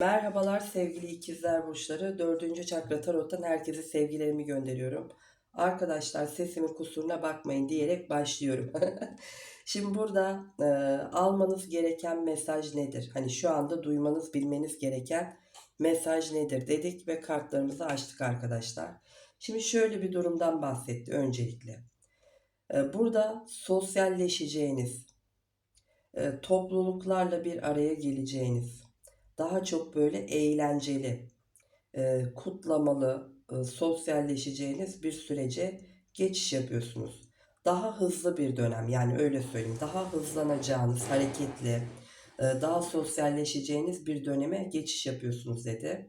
Merhabalar sevgili ikizler burçları. Dördüncü çakra tarottan herkese sevgilerimi gönderiyorum. Arkadaşlar sesimin kusuruna bakmayın diyerek başlıyorum. Şimdi burada e, almanız gereken mesaj nedir? Hani şu anda duymanız, bilmeniz gereken mesaj nedir dedik ve kartlarımızı açtık arkadaşlar. Şimdi şöyle bir durumdan bahsetti öncelikle. E, burada sosyalleşeceğiniz, e, topluluklarla bir araya geleceğiniz, daha çok böyle eğlenceli, e, kutlamalı, e, sosyalleşeceğiniz bir sürece geçiş yapıyorsunuz. Daha hızlı bir dönem yani öyle söyleyeyim. Daha hızlanacağınız, hareketli, e, daha sosyalleşeceğiniz bir döneme geçiş yapıyorsunuz dedi.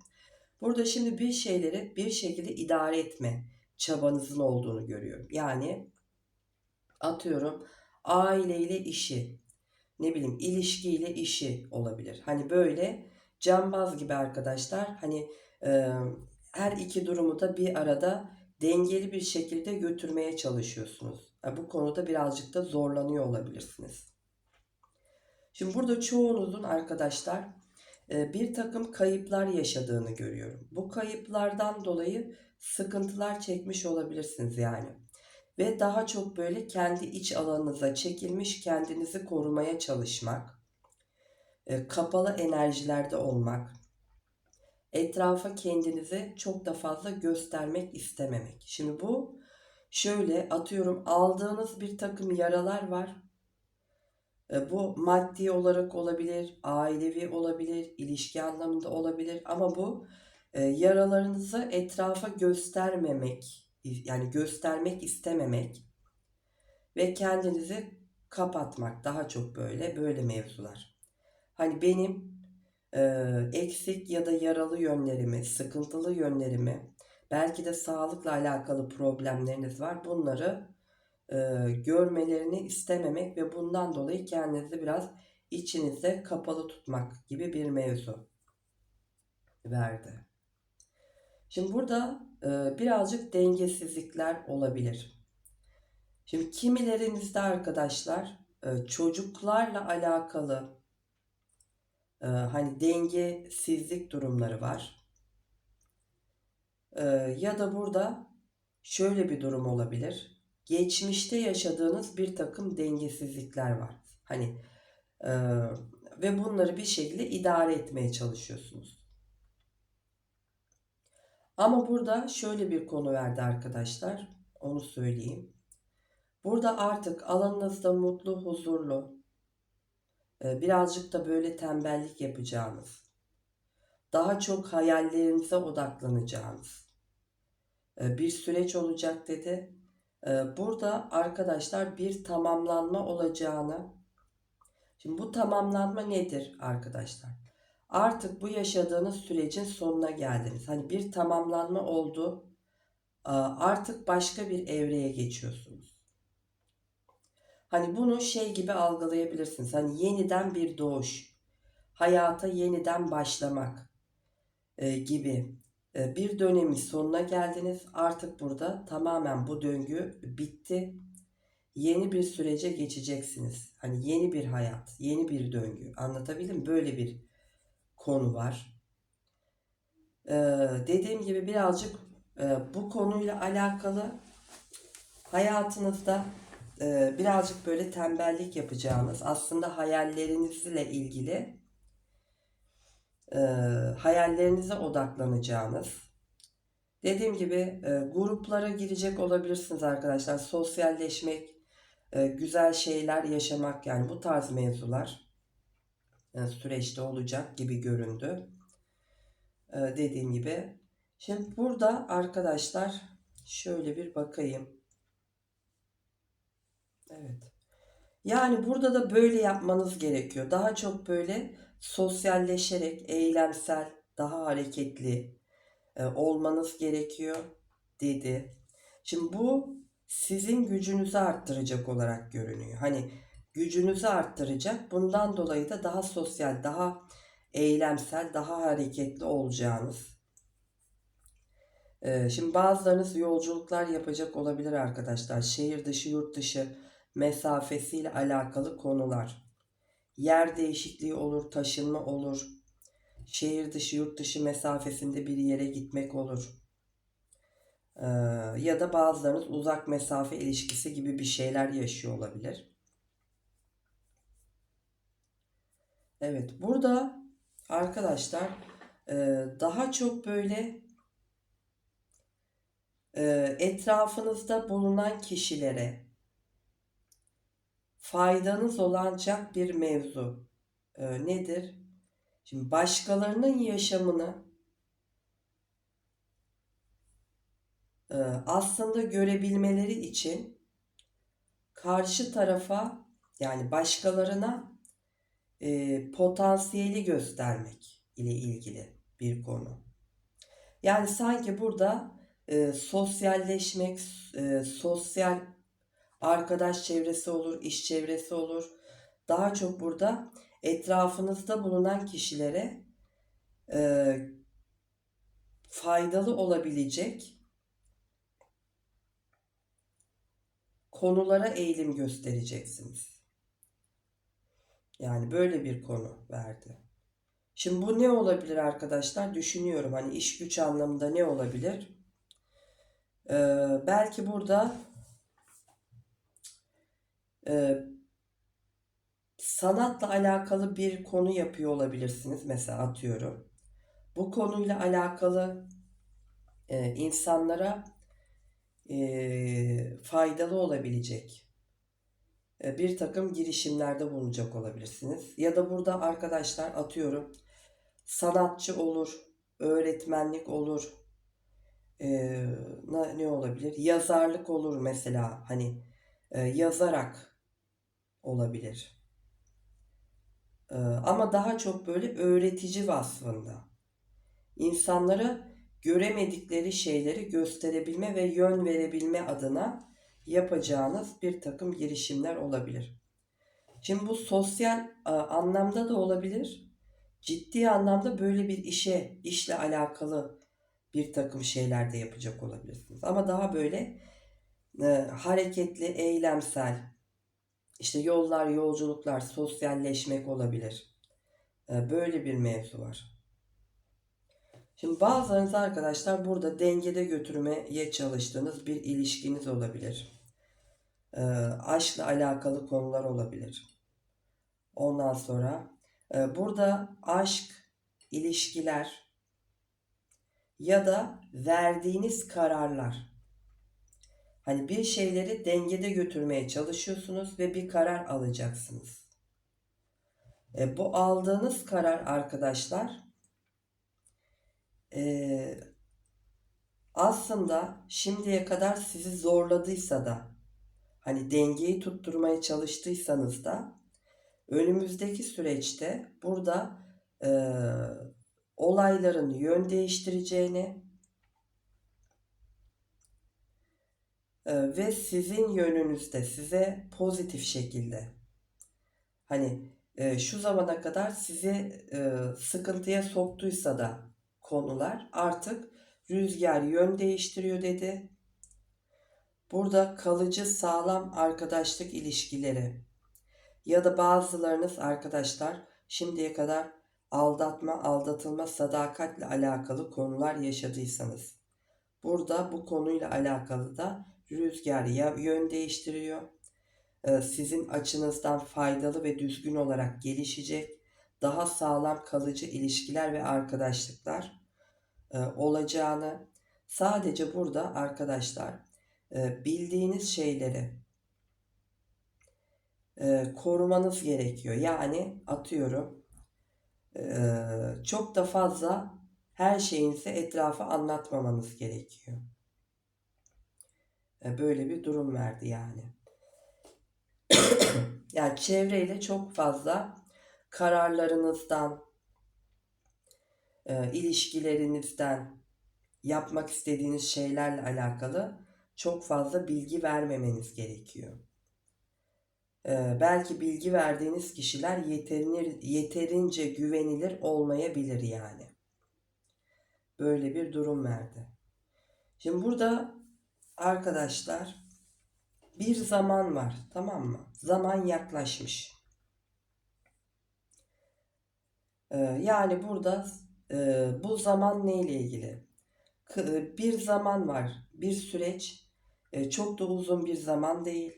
Burada şimdi bir şeyleri bir şekilde idare etme çabanızın olduğunu görüyorum. Yani atıyorum aileyle işi, ne bileyim ilişkiyle işi olabilir. Hani böyle cambaz gibi arkadaşlar hani e, her iki durumu da bir arada dengeli bir şekilde götürmeye çalışıyorsunuz. Yani bu konuda birazcık da zorlanıyor olabilirsiniz. Şimdi burada çoğunuzun arkadaşlar bir takım kayıplar yaşadığını görüyorum. Bu kayıplardan dolayı sıkıntılar çekmiş olabilirsiniz yani. Ve daha çok böyle kendi iç alanınıza çekilmiş kendinizi korumaya çalışmak, kapalı enerjilerde olmak, etrafa kendinizi çok da fazla göstermek istememek. Şimdi bu şöyle atıyorum aldığınız bir takım yaralar var. E, Bu maddi olarak olabilir, ailevi olabilir, ilişki anlamında olabilir ama bu e, yaralarınızı etrafa göstermemek, yani göstermek istememek ve kendinizi kapatmak daha çok böyle böyle mevzular. Hani benim e, eksik ya da yaralı yönlerimi, sıkıntılı yönlerimi, belki de sağlıkla alakalı problemleriniz var. Bunları e, görmelerini istememek ve bundan dolayı kendinizi biraz içinizde kapalı tutmak gibi bir mevzu verdi. Şimdi burada e, birazcık dengesizlikler olabilir. Şimdi kimilerinizde arkadaşlar e, çocuklarla alakalı e, hani dengesizlik durumları var. E, ya da burada şöyle bir durum olabilir. Geçmişte yaşadığınız bir takım dengesizlikler var. Hani e, ve bunları bir şekilde idare etmeye çalışıyorsunuz. Ama burada şöyle bir konu verdi arkadaşlar. Onu söyleyeyim. Burada artık alanınızda mutlu, huzurlu, birazcık da böyle tembellik yapacağınız, daha çok hayallerinize odaklanacağınız e, bir süreç olacak dedi. E, burada arkadaşlar bir tamamlanma olacağını, şimdi bu tamamlanma nedir arkadaşlar? Artık bu yaşadığınız sürecin sonuna geldiniz. Hani bir tamamlanma oldu. Artık başka bir evreye geçiyorsunuz. Hani bunu şey gibi algılayabilirsiniz. Hani yeniden bir doğuş, hayata yeniden başlamak e, gibi e, bir dönemin sonuna geldiniz. Artık burada tamamen bu döngü bitti. Yeni bir sürece geçeceksiniz. Hani yeni bir hayat, yeni bir döngü. Anlatabildim? Böyle bir konu var. Ee, dediğim gibi birazcık e, bu konuyla alakalı hayatınızda e, birazcık böyle tembellik yapacağınız, aslında hayallerinizle ilgili e, hayallerinize odaklanacağınız, dediğim gibi e, gruplara girecek olabilirsiniz arkadaşlar. Sosyalleşmek, güzel şeyler yaşamak yani bu tarz mevzular süreçte olacak gibi göründü. Dediğim gibi. Şimdi burada arkadaşlar şöyle bir bakayım. Evet. Yani burada da böyle yapmanız gerekiyor. Daha çok böyle sosyalleşerek, eylemsel, daha hareketli e, olmanız gerekiyor dedi. Şimdi bu sizin gücünüzü arttıracak olarak görünüyor. Hani gücünüzü arttıracak. Bundan dolayı da daha sosyal, daha eylemsel, daha hareketli olacağınız. Ee, şimdi bazılarınız yolculuklar yapacak olabilir arkadaşlar. Şehir dışı, yurt dışı mesafesiyle alakalı konular. Yer değişikliği olur, taşınma olur. şehir dışı, yurt dışı mesafesinde bir yere gitmek olur. Ee, ya da bazılarınız uzak mesafe ilişkisi gibi bir şeyler yaşıyor olabilir. Evet, burada arkadaşlar e, daha çok böyle e, etrafınızda bulunan kişilere faydanız olacak bir mevzu e, nedir? Şimdi başkalarının yaşamını e, aslında görebilmeleri için karşı tarafa yani başkalarına e, potansiyeli göstermek ile ilgili bir konu. Yani sanki burada e, sosyalleşmek, e, sosyal arkadaş çevresi olur, iş çevresi olur. Daha çok burada etrafınızda bulunan kişilere e, faydalı olabilecek konulara eğilim göstereceksiniz. Yani böyle bir konu verdi. Şimdi bu ne olabilir arkadaşlar? Düşünüyorum hani iş güç anlamında ne olabilir? Ee, belki burada e, sanatla alakalı bir konu yapıyor olabilirsiniz. Mesela atıyorum. Bu konuyla alakalı e, insanlara e, faydalı olabilecek e, bir takım girişimlerde bulunacak olabilirsiniz. Ya da burada arkadaşlar atıyorum sanatçı olur, öğretmenlik olur, e, ne, ne olabilir? Yazarlık olur mesela hani e, yazarak olabilir. E, ama daha çok böyle öğretici vasfında. İnsanlara göremedikleri şeyleri gösterebilme ve yön verebilme adına yapacağınız bir takım girişimler olabilir. Şimdi bu sosyal e, anlamda da olabilir. Ciddi anlamda böyle bir işe, işle alakalı bir takım şeyler de yapacak olabilirsiniz. Ama daha böyle e, hareketli, eylemsel, işte yollar, yolculuklar, sosyalleşmek olabilir. E, böyle bir mevzu var. Şimdi bazılarınız arkadaşlar burada dengede götürmeye çalıştığınız bir ilişkiniz olabilir. E, aşkla alakalı konular olabilir. Ondan sonra e, burada aşk, ilişkiler ya da verdiğiniz kararlar. Hani bir şeyleri dengede götürmeye çalışıyorsunuz ve bir karar alacaksınız. E, bu aldığınız karar arkadaşlar e, aslında şimdiye kadar sizi zorladıysa da hani dengeyi tutturmaya çalıştıysanız da önümüzdeki süreçte burada e, olayların yön değiştireceğini ve sizin yönünüzde size pozitif şekilde hani e, şu zamana kadar sizi e, sıkıntıya soktuysa da konular artık rüzgar yön değiştiriyor dedi. Burada kalıcı sağlam arkadaşlık ilişkileri ya da bazılarınız arkadaşlar şimdiye kadar aldatma, aldatılma, sadakatle alakalı konular yaşadıysanız burada bu konuyla alakalı da rüzgar ya yön değiştiriyor. Ee, sizin açınızdan faydalı ve düzgün olarak gelişecek daha sağlam kalıcı ilişkiler ve arkadaşlıklar e, olacağını sadece burada arkadaşlar e, bildiğiniz şeyleri e, korumanız gerekiyor. Yani atıyorum çok da fazla her şeyinizi etrafa anlatmamanız gerekiyor. Böyle bir durum verdi yani. yani çevreyle çok fazla kararlarınızdan, e, ilişkilerinizden, yapmak istediğiniz şeylerle alakalı çok fazla bilgi vermemeniz gerekiyor. E, belki bilgi verdiğiniz kişiler yeterinir, yeterince güvenilir olmayabilir yani. Böyle bir durum verdi. Şimdi burada arkadaşlar bir zaman var tamam mı? Zaman yaklaşmış. Ee, yani burada e, bu zaman neyle ilgili? E, Bir zaman var, bir süreç, e, çok da uzun bir zaman değil.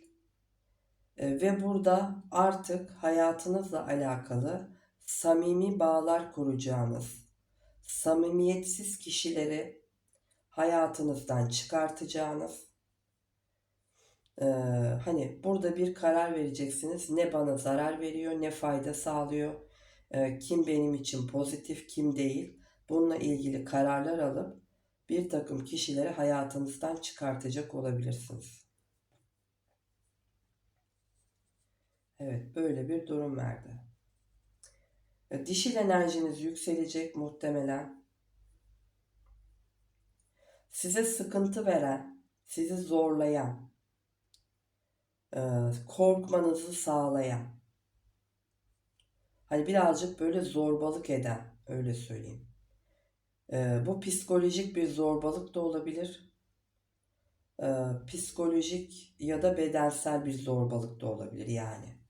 Ve burada artık hayatınızla alakalı samimi bağlar kuracağınız, samimiyetsiz kişileri hayatınızdan çıkartacağınız, e, hani burada bir karar vereceksiniz. Ne bana zarar veriyor, ne fayda sağlıyor, e, kim benim için pozitif, kim değil. Bununla ilgili kararlar alıp bir takım kişileri hayatınızdan çıkartacak olabilirsiniz. Evet, böyle bir durum verdi. E, Dişil enerjiniz yükselecek muhtemelen. Size sıkıntı veren, sizi zorlayan, e, korkmanızı sağlayan, hani birazcık böyle zorbalık eden, öyle söyleyeyim. E, bu psikolojik bir zorbalık da olabilir. E, psikolojik ya da bedensel bir zorbalık da olabilir yani.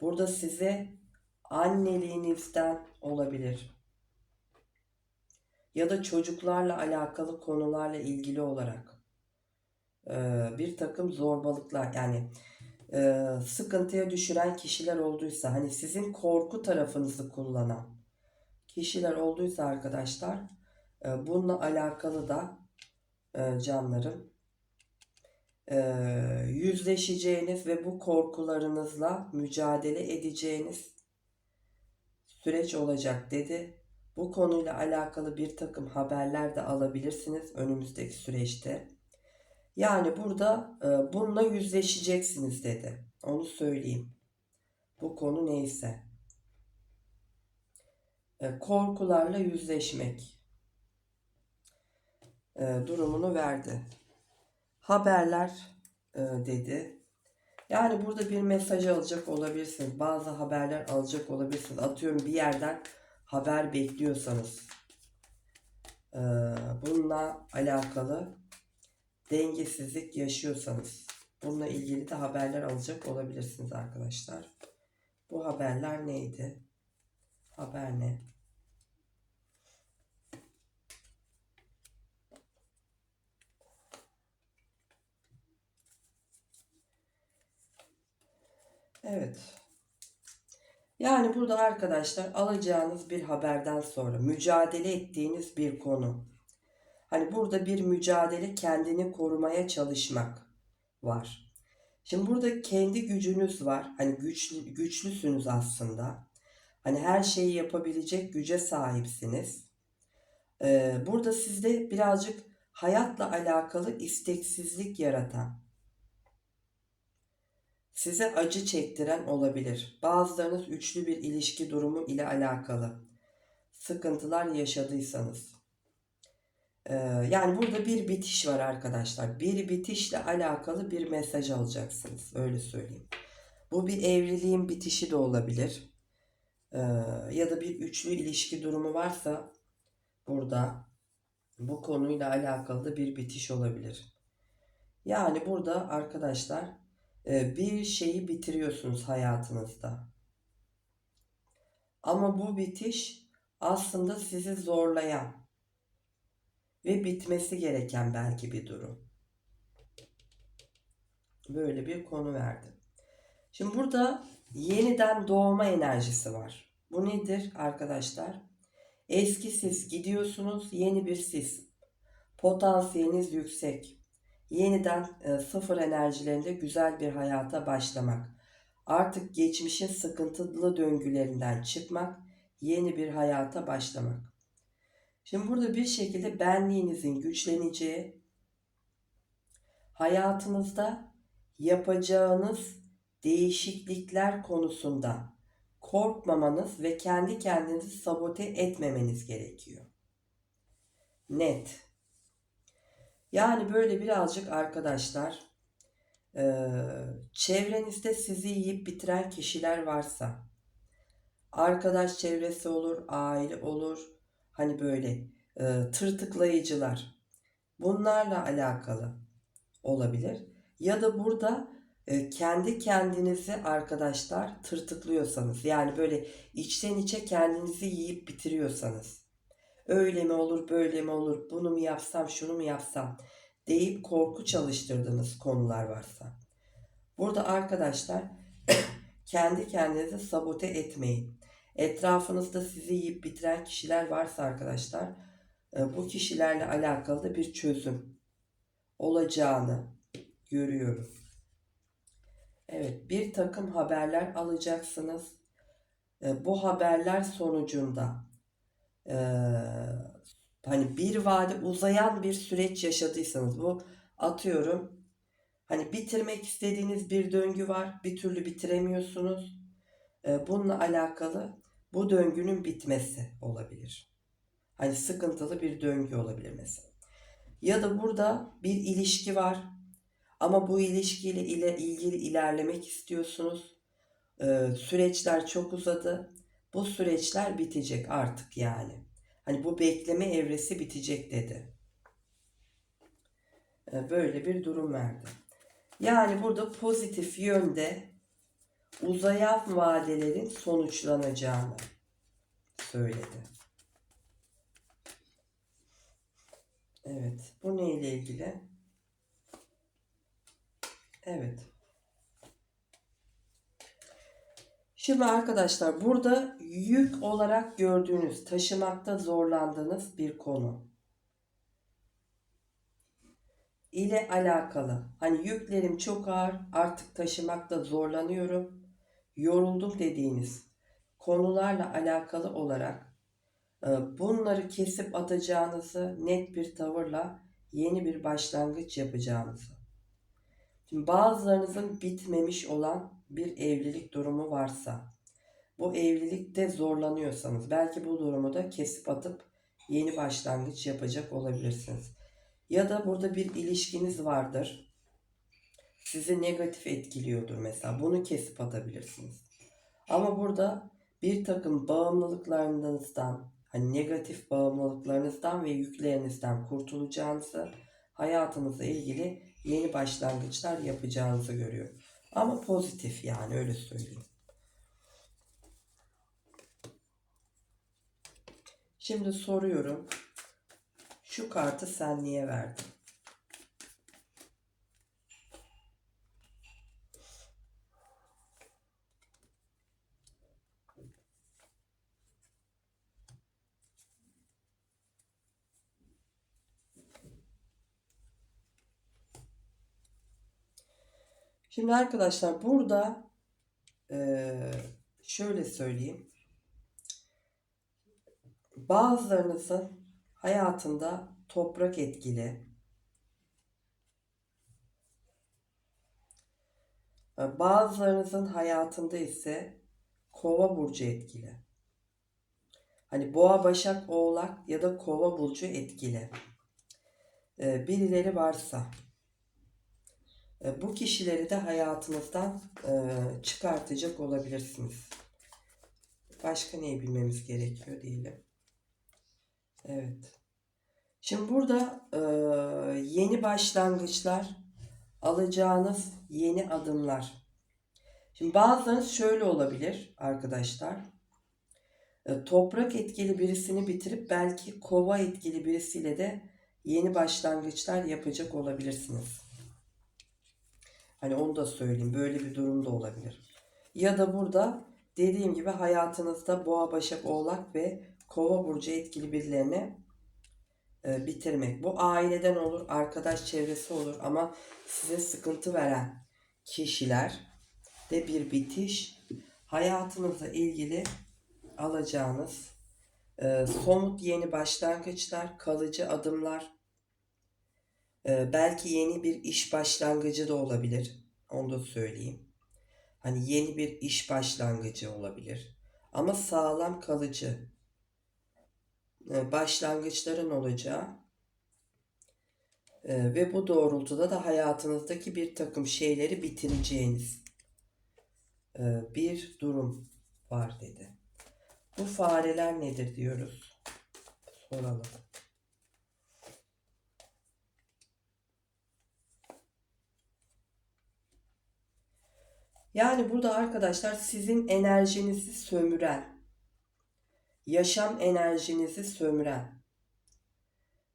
Burada size anneliğinizden olabilir. Ya da çocuklarla alakalı konularla ilgili olarak e, bir takım zorbalıklar yani e, sıkıntıya düşüren kişiler olduysa hani sizin korku tarafınızı kullanan kişiler olduysa arkadaşlar e, bununla alakalı da e, canlarım e, yüzleşeceğiniz ve bu korkularınızla mücadele edeceğiniz süreç olacak dedi. Bu konuyla alakalı bir takım haberler de alabilirsiniz önümüzdeki süreçte. Yani burada e, bununla yüzleşeceksiniz dedi. Onu söyleyeyim. Bu konu neyse. E, korkularla yüzleşmek e, durumunu verdi. Haberler e, dedi. Yani burada bir mesaj alacak olabilirsiniz. Bazı haberler alacak olabilirsiniz. Atıyorum bir yerden haber bekliyorsanız. e, bununla alakalı dengesizlik yaşıyorsanız. Bununla ilgili de haberler alacak olabilirsiniz arkadaşlar. Bu haberler neydi? Haber ne? Evet. Yani burada arkadaşlar alacağınız bir haberden sonra mücadele ettiğiniz bir konu. Hani burada bir mücadele kendini korumaya çalışmak var. Şimdi burada kendi gücünüz var. Hani güçlü, güçlüsünüz aslında. Hani her şeyi yapabilecek güce sahipsiniz. Ee, burada sizde birazcık hayatla alakalı isteksizlik yaratan, size acı çektiren olabilir. Bazılarınız üçlü bir ilişki durumu ile alakalı sıkıntılar yaşadıysanız. Ee, yani burada bir bitiş var arkadaşlar. Bir bitişle alakalı bir mesaj alacaksınız. Öyle söyleyeyim. Bu bir evliliğin bitişi de olabilir. Ee, ya da bir üçlü ilişki durumu varsa burada bu konuyla alakalı da bir bitiş olabilir. Yani burada arkadaşlar bir şeyi bitiriyorsunuz hayatınızda. Ama bu bitiş aslında sizi zorlayan ve bitmesi gereken belki bir durum. Böyle bir konu verdi. Şimdi burada yeniden doğma enerjisi var. Bu nedir arkadaşlar? Eski siz gidiyorsunuz, yeni bir siz. Potansiyeliniz yüksek. Yeniden e, sıfır enerjilerinde güzel bir hayata başlamak. Artık geçmişin sıkıntılı döngülerinden çıkmak, yeni bir hayata başlamak. Şimdi burada bir şekilde benliğinizin güçleneceği, hayatınızda yapacağınız değişiklikler konusunda korkmamanız ve kendi kendinizi sabote etmemeniz gerekiyor. Net. Yani böyle birazcık arkadaşlar e, çevrenizde sizi yiyip bitiren kişiler varsa arkadaş çevresi olur, aile olur, hani böyle e, tırtıklayıcılar bunlarla alakalı olabilir. Ya da burada e, kendi kendinizi arkadaşlar tırtıklıyorsanız yani böyle içten içe kendinizi yiyip bitiriyorsanız öyle mi olur böyle mi olur bunu mu yapsam şunu mu yapsam deyip korku çalıştırdığınız konular varsa burada arkadaşlar kendi kendinizi sabote etmeyin. Etrafınızda sizi yiyip bitiren kişiler varsa arkadaşlar e, bu kişilerle alakalı da bir çözüm olacağını görüyorum. Evet, bir takım haberler alacaksınız. E, bu haberler sonucunda e, hani bir vade uzayan bir süreç yaşadıysanız bu atıyorum hani bitirmek istediğiniz bir döngü var, bir türlü bitiremiyorsunuz. E, bununla alakalı bu döngünün bitmesi olabilir. Hani sıkıntılı bir döngü olabilir mesela. Ya da burada bir ilişki var ama bu ilişkiyle ile ilgili ilerlemek istiyorsunuz. Ee, süreçler çok uzadı. Bu süreçler bitecek artık yani. Hani bu bekleme evresi bitecek dedi. Ee, böyle bir durum verdi. Yani burada pozitif yönde uzayan vadelerin sonuçlanacağını söyledi. Evet, bu neyle ilgili? Evet. Şimdi arkadaşlar burada yük olarak gördüğünüz, taşımakta zorlandığınız bir konu ile alakalı. Hani yüklerim çok ağır, artık taşımakta zorlanıyorum, yoruldum dediğiniz konularla alakalı olarak e, bunları kesip atacağınızı net bir tavırla yeni bir başlangıç yapacağınızı. Şimdi bazılarınızın bitmemiş olan bir evlilik durumu varsa, bu evlilikte zorlanıyorsanız belki bu durumu da kesip atıp yeni başlangıç yapacak olabilirsiniz. Ya da burada bir ilişkiniz vardır. Sizi negatif etkiliyordur mesela. Bunu kesip atabilirsiniz. Ama burada bir takım bağımlılıklarınızdan, hani negatif bağımlılıklarınızdan ve yüklerinizden kurtulacağınızı, hayatınızla ilgili yeni başlangıçlar yapacağınızı görüyorum. Ama pozitif yani öyle söyleyeyim. Şimdi soruyorum. Şu kartı sen niye verdin? Şimdi arkadaşlar burada eee, şöyle söyleyeyim. Bazılarınızın hayatında toprak etkili, e, bazılarınızın hayatında ise kova burcu etkili. Hani boğa, başak, oğlak ya da kova burcu etkili. E, Birileri varsa e, bu kişileri de hayatınızdan e, çıkartacak olabilirsiniz. Başka neyi bilmemiz gerekiyor diyelim. Evet. Şimdi burada e, yeni başlangıçlar, alacağınız yeni adımlar. Şimdi bazılarınız şöyle olabilir arkadaşlar. E, toprak etkili birisini bitirip belki kova etkili birisiyle de yeni başlangıçlar yapacak olabilirsiniz. Hani onu da söyleyeyim. Böyle bir durum da olabilir. Ya da burada dediğim gibi hayatınızda boğa, başak, oğlak ve kova burcu etkili birilerine e, bitirmek. Bu aileden olur, arkadaş çevresi olur ama size sıkıntı veren kişiler de bir bitiş hayatınızla ilgili alacağınız e, somut yeni başlangıçlar, kalıcı adımlar, e, belki yeni bir iş başlangıcı da olabilir. Onu da söyleyeyim. Hani yeni bir iş başlangıcı olabilir. Ama sağlam kalıcı e, başlangıçların olacağı e, ve bu doğrultuda da hayatınızdaki bir takım şeyleri bitireceğiniz e, bir durum var dedi. Bu fareler nedir diyoruz. Soralım. Yani burada arkadaşlar sizin enerjinizi sömüren, yaşam enerjinizi sömüren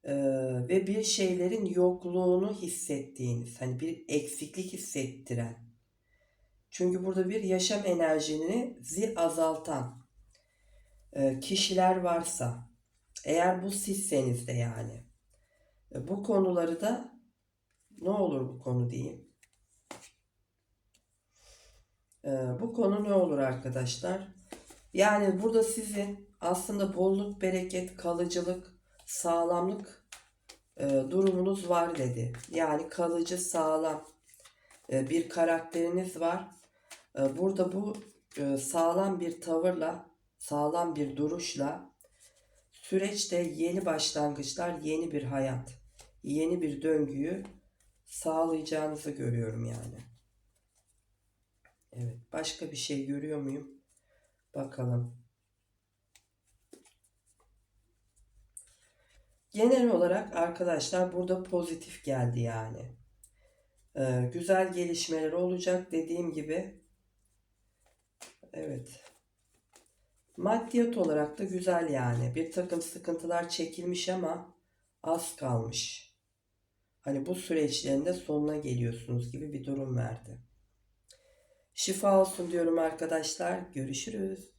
eee, ve bir şeylerin yokluğunu hissettiğiniz, hani bir eksiklik hissettiren. Çünkü burada bir yaşam enerjinizi azaltan eee, kişiler varsa, eğer bu sizseniz de yani, e, bu konuları da ne olur bu konu diyeyim. Ee, bu konu ne olur arkadaşlar? Yani burada sizin aslında bolluk, bereket, kalıcılık, sağlamlık e, durumunuz var dedi. Yani kalıcı, sağlam e, bir karakteriniz var. E, burada bu e, sağlam bir tavırla, sağlam bir duruşla süreçte yeni başlangıçlar, yeni bir hayat, yeni bir döngüyü sağlayacağınızı görüyorum yani. Evet, başka bir şey görüyor muyum? Bakalım. Genel olarak arkadaşlar burada pozitif geldi yani. Ee, güzel gelişmeler olacak dediğim gibi. Evet. Maddiyat olarak da güzel yani. Bir takım sıkıntılar çekilmiş ama az kalmış. Hani bu süreçlerin de sonuna geliyorsunuz gibi bir durum verdi. Şifa olsun diyorum arkadaşlar. Görüşürüz.